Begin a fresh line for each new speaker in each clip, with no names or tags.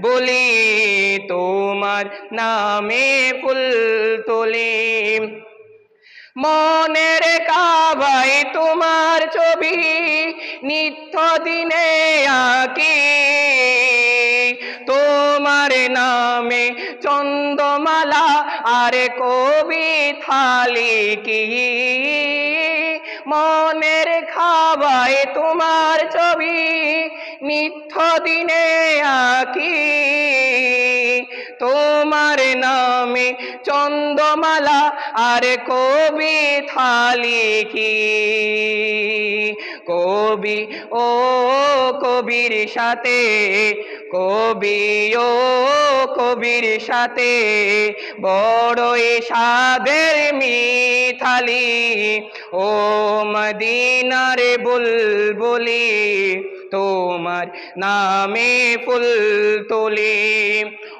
বলি তোমার নামে ফুল তুলি। মনের কাবাই তোমার ছবি নিত্য দিনে আঁকি। তোমার নামে চন্দ্রমালা আর কবি থালি কি মনের খাবাই তোমার ছবি নিত্য দিনে আঁকি। তোমার নামে চন্দ্রমালা আর কবি থালি কি কবি ও কবির সাথে, কবি ও কবির সাথে বড়ই সাদের মিথালি। ও মদিনার বুলবুলি তোমার নামে ফুল তোলে।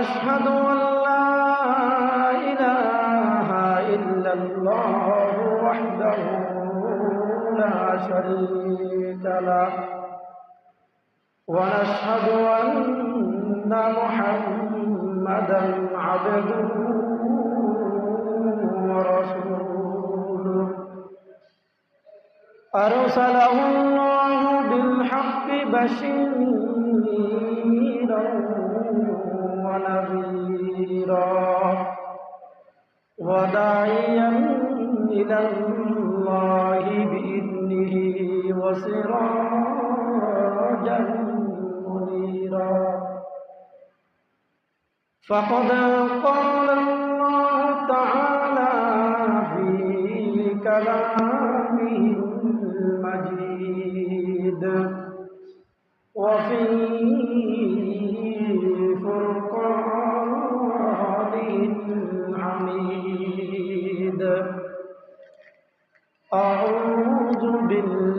ونشهد أن لا إله إلا الله وحده لا شريك له. ونشهد أن محمدا عبده ورسوله. أرسله الله بالحق بشيرا ونذيرا. وداعيا إلى الله بإذنه وسراجا منيرا. فقد قال الله تعالى في كلامه المجيد وفي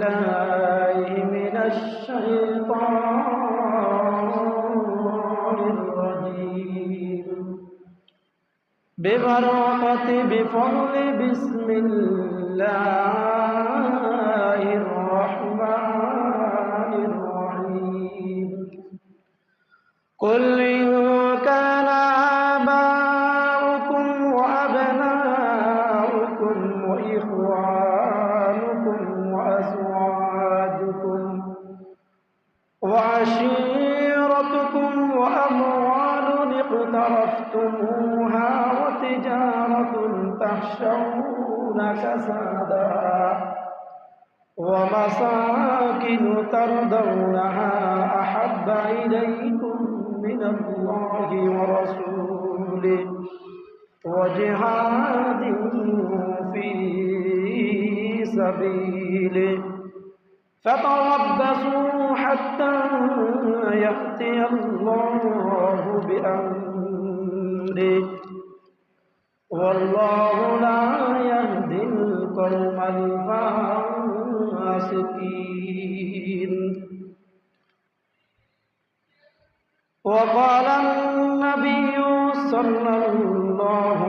بالله من الشيطان الرجيم. ببركة بفضل بسم الله الرحمن الرحيم. قل تخشون كسادها ومساكن ترضونها أحب إليكم من الله ورسوله وجهاد في سبيله فتربصوا حتى يأتي الله بأمره والله لا يهدي القوم الفاسقين. وقال النبي صلى الله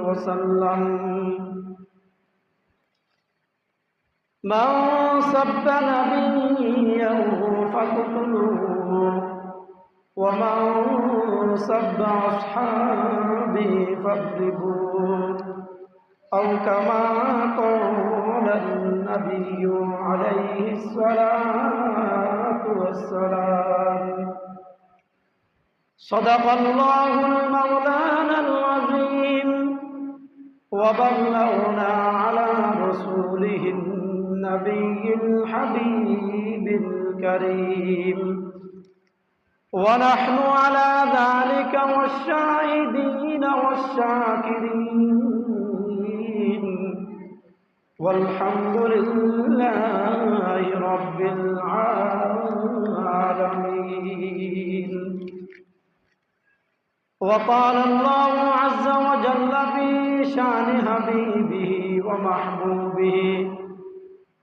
وسلم من سب نبيا فاقتلوه. ومن سب أصحابي فاضربوه أو كما قال النبي عليه الصلاة والسلام صدق الله المولانا العظيم وبلغنا على رسوله النبي الحبيب الكريم ونحن على ذلك والشاهدين والشاكرين. والحمد لله رب العالمين. وقال الله عز وجل في شان حبيبه ومحبوبه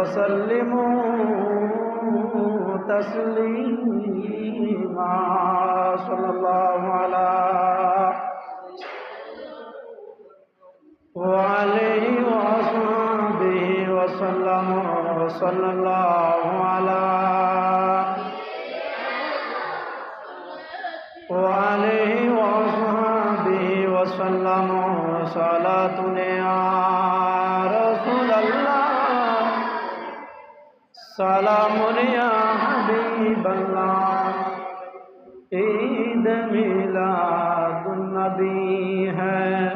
وسلموا تسليما صلى الله على وعليه وصحبه وسلم صلى الله على سلام يا حبيب الله عيد میلاد النبی ہے۔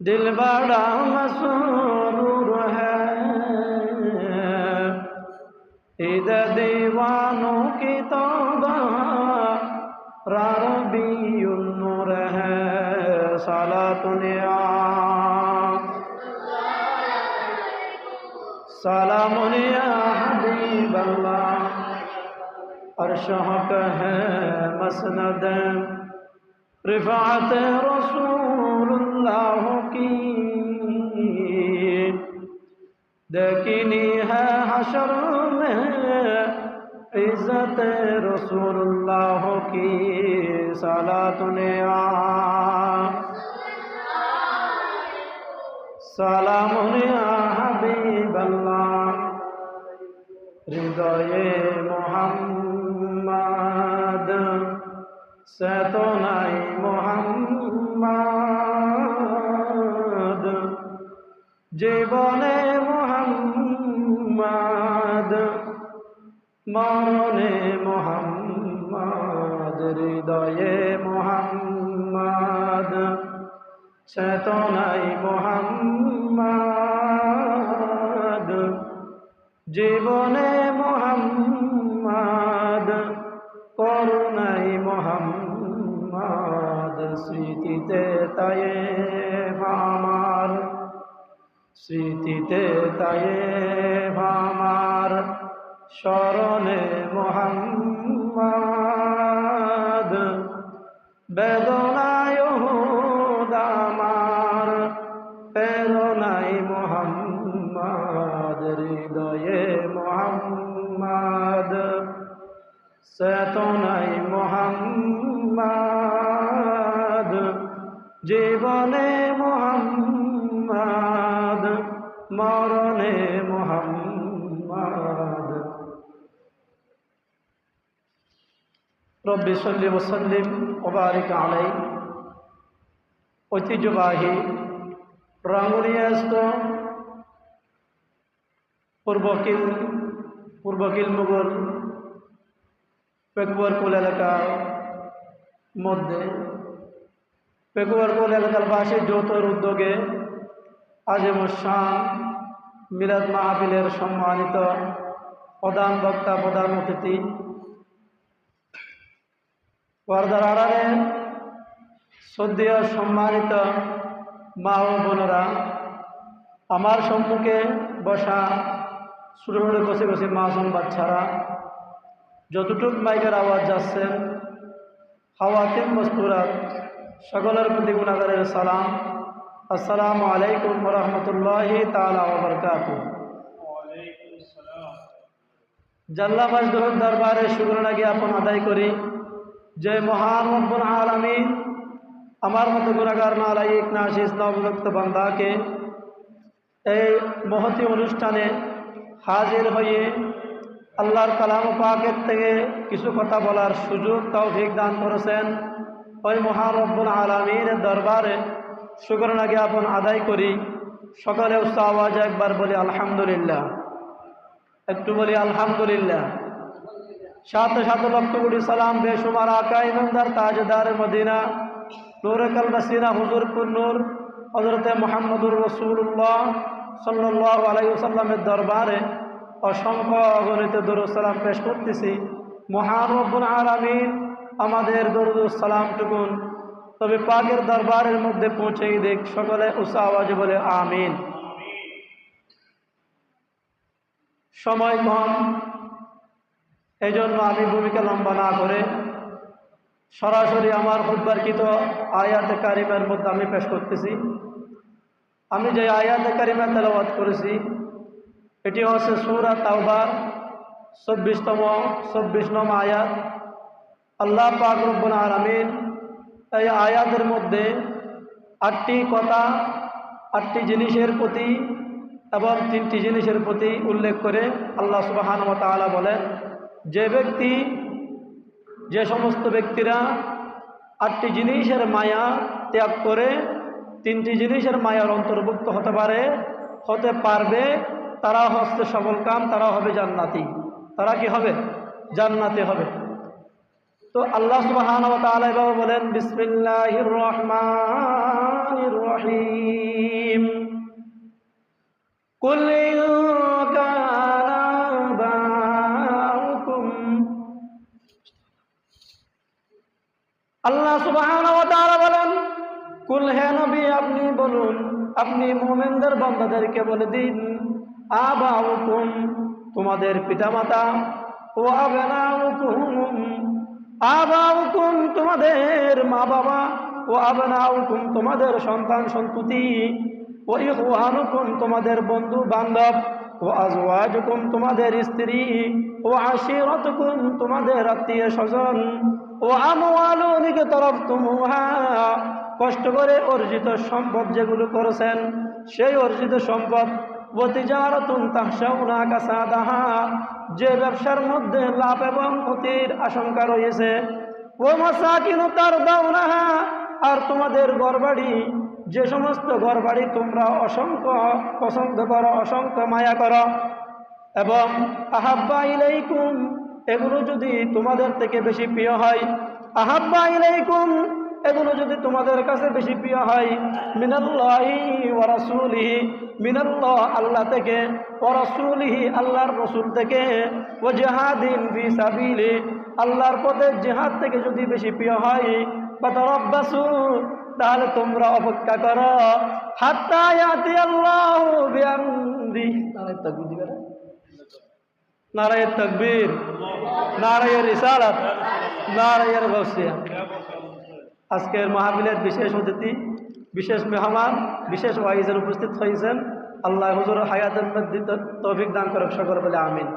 دل بڑا مسرور ہے۔ عید دیوانوں کی توبہ ربی النور ہے۔ صلاة نیا سلام یا حبیب اللہ۔ ارشحق ہاں ہے مسند۔ رفعت رسول اللہ کی۔ دیکھنی ہے حشر میں عزت رسول اللہ کی۔ سالات نیا سلام یا حبیب اللہ۔ হৃদয়ে মোহাম্মদ নাই মোহাম্মদ জীবনে মোহাম্মদ মরণে মোহাম্মদ হৃদয়ে মোহাম্মদ চেতনাই মোহাম্মদ। জীবনে মোহাম্মদ করুণাই মোহাম্মদ স্মৃতিতে তায়ে আমার স্মৃতিতে তায়ে আমার স্মরণে মোহাম্মদ বেদনায় চেতনাই মোহাম্মদ। জীবনে মোহাম্মদ, মরণে মোহাম্মদ। রব্বি সল্লি ওসাল্লিম ওবারিক আলাই ঐতিহ্যবাহী রাঙ্গুনিয়াস্ত পূর্বকিল পূর্বকিল মুঘল পেকুয়ারকুল এলাকার মধ্যে পেকুয়ারকুল এলাকার বাসী যৌথর উদ্যোগে আজিমুসান মিলাদ মাহফিলের সম্মানিত প্রধান বক্তা, প্রধান অতিথি। পর্দার আড়ালে শ্রদ্ধেয়, সম্মানিত মা ও বোনেরা, আমার সম্মুখে বসা ছোটো ছোটো কষে কষে মাসুম বাচ্চারা যতটুক মাইকের আওয়াজ যাচ্ছেন হাওয়াতিন মস্তুরাত সকলের প্রতি গুণাগারের সালাম। আসসালামু আলাইকুম রহমতুল্লাহ তালা বরকাত জাল্লা মাজদুর দরবারে শুক্রনা জ্ঞাপন আদায় করি। যে মহান রব্বুল আলামিন আমার মতো গুণাগার নালাইক নাশিস নবভক্ত বান্দাকে এই মহতি অনুষ্ঠানে হাজির হয়ে আল্লাহর কালাম পাকের থেকে কিছু কথা বলার সুযোগ, তৌফিক দান করেছেন। ওই মহান রব্বুল আলমীর দরবারে শুক্রনা জ্ঞাপন আদায় করি। সকালে উৎসাহ আওয়াজ একবার বলি, আলহামদুলিল্লাহ। একটু বলি, আলহামদুলিল্লাহ। সাথে সাথে লক্ষ সালাম বেসুমার আকা ইমানদার তাজদার মদিনা, নূর কালবাসিনা হুজুরপুর নূর হজরতে মোহাম্মদুর রসুল্লাহ সাল্লাহ আলাইসাল্লামের দরবারে অসংখ্য অগণিত দরুসালাম পেশ করতেছি। মহান রব্বুল আলামিন আমাদের দরুদুসালাম টুকুন। তবে পাকের দরবারের মধ্যে পৌঁছেই দেখ, সকলে উষা আওয়াজে বলে, আমিন। সময় কম এই জন্য আমি ভূমিকা লম্বা না করে সরাসরি আমার খুদ্বারকৃত আয়াতে কারিমের মধ্যে আমি পেশ করতেছি। আমি যে আয়াতে কারিমা তেলাবাদ করেছি এটি হচ্ছে সুরা তাওবার চব্বিশতম চব্বিশ নম আয়াত। আল্লাহ পাক রব্বুল আলামিন এই আয়াতের মধ্যে আটটি কথা, আটটি জিনিসের প্রতি এবং তিনটি জিনিসের প্রতি উল্লেখ করে আল্লাহ সুবাহান তাআলা বলেন, যে ব্যক্তি, যে সমস্ত ব্যক্তিরা আটটি জিনিসের মায়া ত্যাগ করে, তিনটি জিনিসের মায়ার অন্তর্ভুক্ত হতে পারে, হতে পারবে তারা হচ্ছে সফল কাম তারা হবে জান্নাতি। তারা কি হবে? জান্নাতি হবে। তো আল্লাহ সুবহান ওয়া বলেন, বিসমিল্লাহির রহমানির রহিম। কানা আবাউকুম আল্লাহ সুবহান তাআলা বলেন, কুল হে আপনি বলুন, আপনি মুমিনদের বান্দাদেরকে বলে দিন আবাউকুম, তোমাদের পিতামাতা, ও আবনাউকুম আবাউকুম তোমাদের মা বাবা ও আবনাউকুম তোমাদের সন্তান সন্ততি, ও ইখওয়ানুকুম তোমাদের বন্ধু বান্ধব ও আজওয়াজুকুম তোমাদের স্ত্রী, ও আশিরতুকুম তোমাদের আত্মীয় স্বজন ও আমওয়ালুনিকে তরফ তুমুহা কষ্ট করে অর্জিত সম্পদ যেগুলো করেছেন, সেই অর্জিত সম্পদ যে ব্যবসার মধ্যে লাভ এবং ক্ষতির আশঙ্কা রয়েছে ও মাসাকিনু তার দাউনাহা আর তোমাদের ঘরবাড়ি, যে সমস্ত ঘরবাড়ি তোমরা অসংখ্য পছন্দ করো, অসংখ্য মায়া করো, এবং আহাব্বা ইলাইকুম, এগুলো যদি তোমাদের থেকে বেশি প্রিয় হয়, আহাব্বা ইলাইকুম এগুলো যদি তোমাদের কাছে বেশি প্রিয় হয়, মিনাল্লাহি মিনাল্লাহ আল্লাহ থেকে ওয়া রাসূলিহি আল্লাহর রসুল থেকে ও জিহাদিন আল্লাহর পথে জিহাদ থেকে যদি বেশি প্রিয় হয় বা ফাতারাব্বাসু, তাহলে তোমরা অপেক্ষা করো, হাত্তা ইয়াতি আল্লাহু বিআমদি নারায়ে তাকবীর দিবে না? নারায়ে তাকবীর, নারায়ে রিসালাত, নারায়ে গাউসিয়া আজকের মাহফিলের বিশেষ অতিথি, বিশেষ মেহমান, বিশেষ ওয়াইজের উপস্থিত হয়েছেন। আল্লাহ হুজুর হায়াতের মধ্যে তৌফিক দান করক সকল বলে আমিন।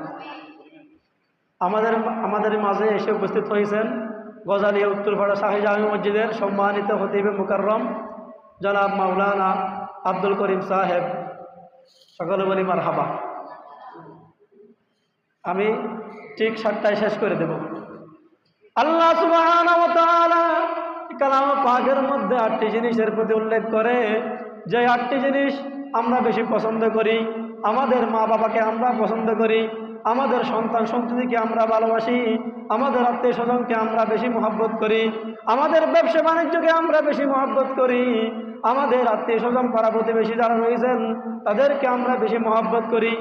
আমাদের আমাদের মাঝে এসে উপস্থিত হয়েছেন গজালিয়া উত্তরপাড়া জামি মসজিদের সম্মানিত হতিবে মুকাররম জনাব মাওলানা আব্দুল করিম সাহেব। সকলে বলি মার হাবা আমি ঠিক সাতটায় শেষ করে দেব। আল্লাহ তাআলা কালাম পাকের মধ্যে আটটি জিনিসের প্রতি উল্লেখ করে যে আটটি জিনিস আমরা বেশি পছন্দ করি, আমাদের মা বাবাকে আমরা পছন্দ করি, আমাদের সন্তান সন্ততিকে আমরা ভালোবাসি, আমাদের আত্মীয় স্বজনকে আমরা বেশি মহাব্বত করি, আমাদের ব্যবসা বাণিজ্যকে আমরা বেশি মহাব্বত করি, আমাদের আত্মীয় স্বজন পাড়া প্রতিবেশী যারা রয়েছেন তাদেরকে আমরা বেশি মহাব্বত করি।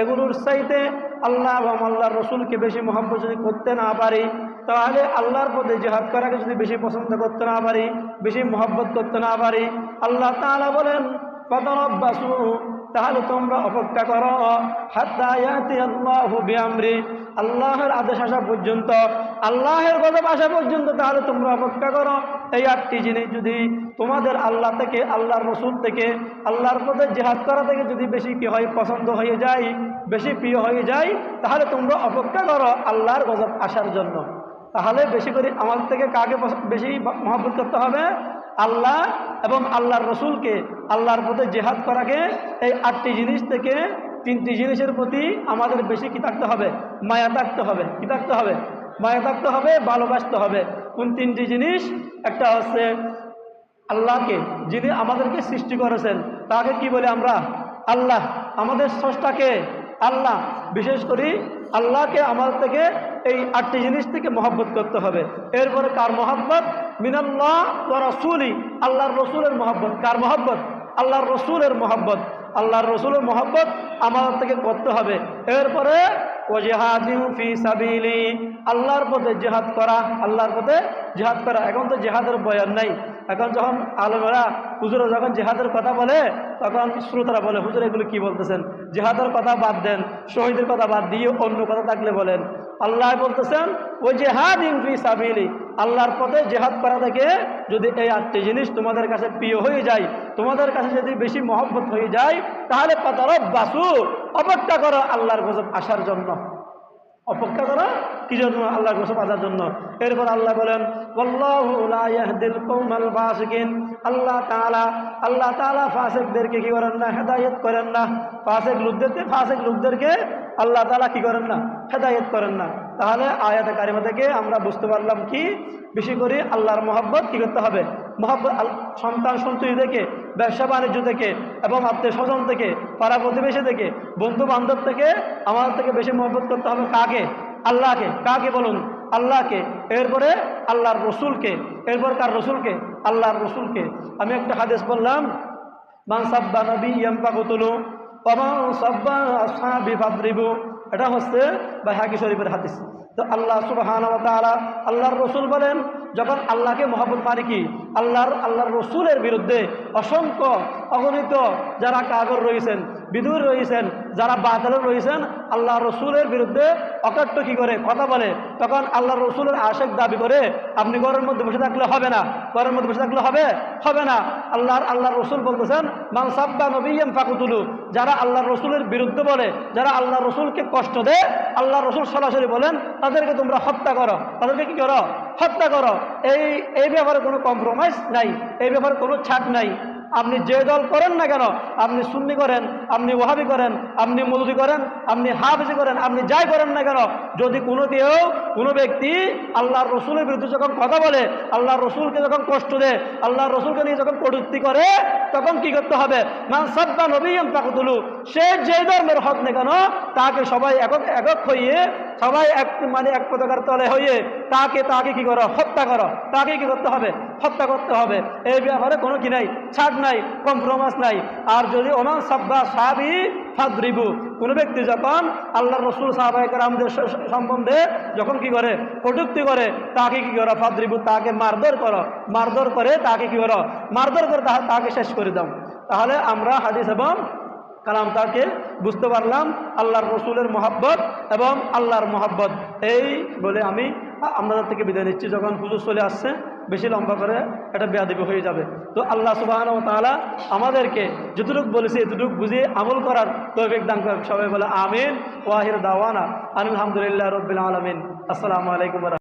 এগুলোর চাইতে আল্লাহ এবং আল্লাহ রসুলকে বেশি মহাব্বত যদি করতে না পারি তাহলে আল্লাহর পথে জেহাদ করাকে যদি বেশি পছন্দ করতে না পারি, বেশি মহব্বত করতে না পারি, আল্লাহ তাআলা বলেন, ফাতারাব্বাসু তাহলে তোমরা অপেক্ষা করো বিআমরি আল্লাহর আদেশ আসা পর্যন্ত, আল্লাহের গজব আসা পর্যন্ত তাহলে তোমরা অপেক্ষা করো। এই আটটি জিনিস যদি তোমাদের আল্লাহ থেকে, আল্লাহর রসুল থেকে, আল্লাহর পথে জেহাদ করা থেকে যদি বেশি কি হয়, পছন্দ হয়ে যায়, বেশি প্রিয় হয়ে যায়, তাহলে তোমরা অপেক্ষা করো আল্লাহর গজব আসার জন্য। তাহলে বেশি করে আমার থেকে কাকে বেশি মহব্বত করতে হবে? আল্লাহ এবং আল্লাহর রসুলকে। আল্লাহর পথে জেহাদ করাকে এই আটটি জিনিস থেকে তিনটি জিনিসের প্রতি আমাদের বেশি কি থাকতে হবে? মায়া থাকতে হবে। কি থাকতে হবে? মায়া থাকতে হবে, ভালোবাসতে হবে। কোন তিনটি জিনিস? একটা হচ্ছে আল্লাহকে, যিনি আমাদেরকে সৃষ্টি করেছেন, তাকে কি বলে আমরা? আল্লাহ। আমাদের স্রষ্টাকে আল্লাহ। বিশেষ করে আল্লাহকে আমার থেকে এই আটটি জিনিস থেকে মহব্বত করতে হবে। এরপরে কার মহব্বত? মিনাল্লাহ রসুলি, আল্লাহর রসুলের মহব্বত। কার মহব্বত? আল্লাহর রসুলের মহব্বত। আল্লাহর রসুলের মহব্বত আমাদের থেকে করতে হবে। এরপরে ফি সাবিলি, আল্লাহর পথে জেহাদ করা, আল্লাহর পথে জেহাদ করা। এখন তো জেহাদের বয়ান নাই। এখন যখন আলমেরা হুজুরা যখন জেহাদের কথা বলে, তখন শ্রোতারা বলে, হুজুর, এগুলো কি বলতেছেন? জেহাদের কথা বাদ দেন, শহীদের কথা বাদ দিয়ে অন্য কথা থাকলে বলেন। আল্লাহ বলতেছেন ও জেহাদ ইনফি সাবিলি আল্লাহর পথে জেহাদ করা থেকে যদি এই আটটি জিনিস তোমাদের কাছে প্রিয় হয়ে যায়, তোমাদের কাছে যদি বেশি মহব্বত হয়ে যায়, তাহলে পাতারব বাসু অপেক্ষা করো আল্লাহর গজব আসার জন্য। অপেক্ষা করো কি জন্য আল্লাহর গোসব আসার জন্য? এরপর আল্লাহ বলেন আল্লাহ তালা আল্লাহ তালা ফাসিকদেরকে কি করেন না? হেদায়েত করেন না। ফাসিক লোকদেরকে ফাসিক লোকদেরকে আল্লাহ তালা কি করেন না? হেদায়ত করেন না। তাহলে আয়াতে কারিমা থেকে আমরা বুঝতে পারলাম কি? বেশি করে আল্লাহর মহব্বত কি করতে হবে? মহব্বত সন্তান সন্ততি থেকে, ব্যবসা বাণিজ্য থেকে এবং আত্মীয় স্বজন থেকে, পাড়া প্রতিবেশী থেকে বন্ধু বান্ধব থেকে আমাদের থেকে বেশি মহব্বত করতে হবে কাকে? আল্লাহকে। কাকে বলুন? আল্লাহকে। এরপরে আল্লাহর রসুলকে। এরপর কার রসুলকে? আল্লাহর রসুলকে। আমি একটা হাদিস বললাম, মান সাব্বা নবী ইয়াম্পা কুতুলু অমান সাব্বা এটা হচ্ছে বা হাকি শরীফের হাদিস। তো আল্লাহ সুবাহান আল্লাহর রসুল বলেন, যখন আল্লাহকে মহাবুল পারি কি? আল্লাহর আল্লাহর রসুলের বিরুদ্ধে অসংখ্য অগণিত যারা কাগর রয়েছেন, বিদুর রয়েছেন যারা বাতিল রয়েছেন আল্লাহ রসুলের বিরুদ্ধে অকট্য কি করে? কথা বলে। তখন আল্লাহ রসুলের আশেক দাবি করে, আপনি ঘরের মধ্যে বসে থাকলে হবে না। ঘরের মধ্যে বসে থাকলে হবে? হবে না। আল্লাহর আল্লাহ রসুল বলতেছেন, মান সাব্বা নবীম ফাকুতুলু। যারা আল্লাহ রসুলের বিরুদ্ধে বলে, যারা আল্লাহ রসুলকে কষ্ট দেয় আল্লাহ রসুল সরাসরি বলেন, তাদেরকে তোমরা হত্যা করো। তাদেরকে কি করো? হত্যা করো। এই এই ব্যাপারে কোনো কম্প্রোমাইজ নাই। এই ব্যাপারে কোনো ছাড় নাই। আপনি যে দল করেন না কেন, আপনি সুন্নি করেন, আপনি ওহাবি করেন, আপনি মৌলুদি করেন, আপনি হাফিজি করেন, আপনি যাই করেন না কেন, যদি কোনো কেউ, কোনো ব্যক্তি আল্লাহর রসুলের বিরুদ্ধে যখন কথা বলে, আল্লাহর রসুলকে যখন কষ্ট দেয়, আল্লাহর রসুলকে নিয়ে যখন কটূক্তি করে, তখন কি করতে হবে? মান সাব্বা নবীম তাকুতুলু, সে যে ধর্মের হক না কেন, তাকে সবাই একক একক হইয়ে সবাই এক মানে এক পতাকার তলে হইয়ে তাকে তাকে কি করো? হত্যা করো। তাকে কি করতে হবে? হত্যা করতে হবে। এই ব্যাপারে কোনো কি নাই? ছাড় নাই কম্প্রোমাইজ নাই। আর যদি ওমান সাব্বা সাবি ফাদরিবু, কোনো ব্যক্তি যখন আল্লাহ রসুল সাহাবাহিকের আমাদের সম্বন্ধে যখন কি করে? কটুক্তি করে, তাকে কি করো? ফাদরিবু, তাকে মারধর করো। মারধর করে তাকে কি করো? মারধর করে তাকে শেষ করে দাও। তাহলে আমরা হাদিস এবং কালাম তাকে বুঝতে পারলাম, আল্লাহর রসুলের মহাব্বত এবং আল্লাহর মহাব্বত। এই বলে আমি আপনাদের থেকে বিদায় নিচ্ছি, যখন পুজো চলে আসছে, বেশি লম্বা করে এটা বেয়াদিবি হয়ে যাবে। তো আল্লাহ সুবাহ তাআলা আমাদেরকে যতটুকু বলেছে, এতটুকু বুঝিয়ে আমল করার তৌফিক দান করেন সবাই বলে আমিন, ওয়াহির দাওয়ানা, আলহামদুলিল্লাহ রবিল আলমিন। আসসালামু আলাইকুম।